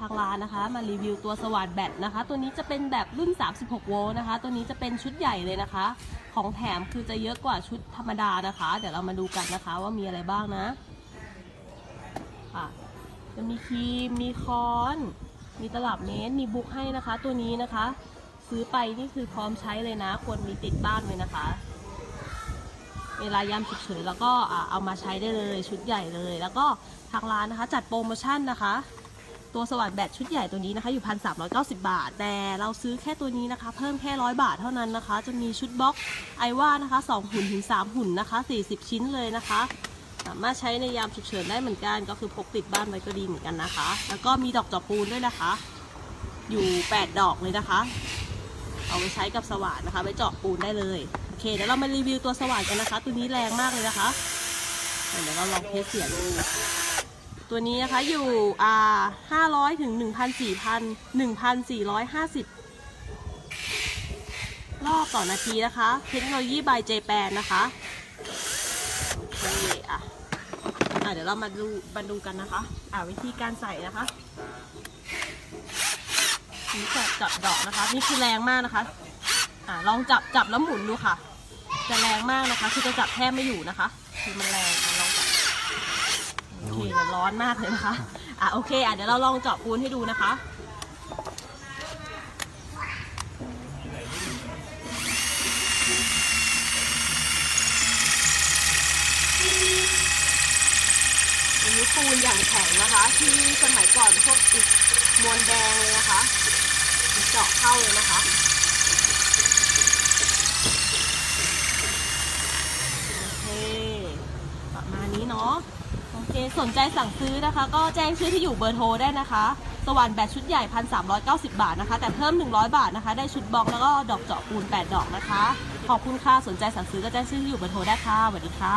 ทางร้านนะคะ มารีวิวตัวสว่านแบตนะคะ ตัวนี้จะเป็นแบบรุ่น 36 โวลต์นะคะ ตัวนี้จะเป็นชุดใหญ่เลยนะคะ ของแถมคือจะเยอะกว่าชุดธรรมดานะคะ เดี๋ยวเรามาดูกันนะคะว่ามีอะไรบ้างนะค่ะจะมีครีม มีค้อน มีตลับเมตร มีบุ๊กให้นะคะ ตัวนี้นะคะ ซื้อไปนี่คือพร้อมใช้เลยนะ ควรมีติดบ้านเลยนะคะ เวลายามฉุกเฉินแล้วก็เอามาใช้ได้เลยชุดใหญ่เลย แล้วก็ทางร้านนะคะ จัดโปรโมชั่นนะคะ ตัวสว่านแบตชุดใหญ่ตัวนี้นะคะ อยู่พันสามบาท แต่เราซื้อแค่ตัวนี้นะคะ เพิ่มแค่ร้อยบาทเท่านั้นนะคะ จะมีชุดบล็อกไอว่านะคะสองหุ่นถึงสามหุ่นนะคะสี่สิบชิ้นเลยนะคะ สามารถใช้ในยามฉุกเฉินได้เหมือนกัน ก็คือพกติดบ้านไว้ก็ดีเหมือนกันนะคะ แล้วก็มีดอกจอกปูนด้วยนะคะ อยู่แปดดอกเลยนะคะ เอาไปใช้กับสว่านนะคะไปเจาะปูนได้เลยโอเคเดี๋ยวเรามารีวิวตัวสว่านกันนะคะ ตัวนี้แรงมากเลยนะคะ เดี๋ยวเราลองเทสเสียงดู ตัวนี้นะคะอยู่อ่า500ถึง1,400 1,450 รอบต่อนาทีนะคะ เทคโนโลยีบายเจแปนนะคะโอเคอะอะ เดี๋ยวเรามาดูมาดูกันนะคะ อะวิธีการใส่นะคะนี่จับจับดอกนะคะ นี่คือแรงมากนะคะ อะลองจับจับแล้วหมุนดูค่ะ จะแรงมากนะคะ คือจะจับแทบไม่อยู่นะคะ คือมันแรงอะลองจับ โอเคเดี๋ยว ร้อนมากเลยนะคะอะโอเคอะเดี๋ยวเราลองเจาะปูนให้ดูนะคะอันนี้ปูนอย่างแข็งนะคะ ที่สมัยก่อนพวกอิฐมวลแดงเลยนะคะเจาะเข้าเลยนะคะโอเคประมาณนี้เนาะ เคสนใจสั่งซื้อนะคะ ก็แจ้งชื่อที่อยู่เบอร์โทรได้นะคะ สว่านแบตชุดใหญ่ 1,390 บาทนะคะ แต่เพิ่ม 100 บาทนะคะ ได้ชุดบล็อกแล้วก็ดอกเจาะปูน 8 ดอกนะคะ ขอบคุณค่ะ สนใจสั่งซื้อก็แจ้งชื่อที่อยู่เบอร์โทรได้ค่ะสวัสดีค่ะ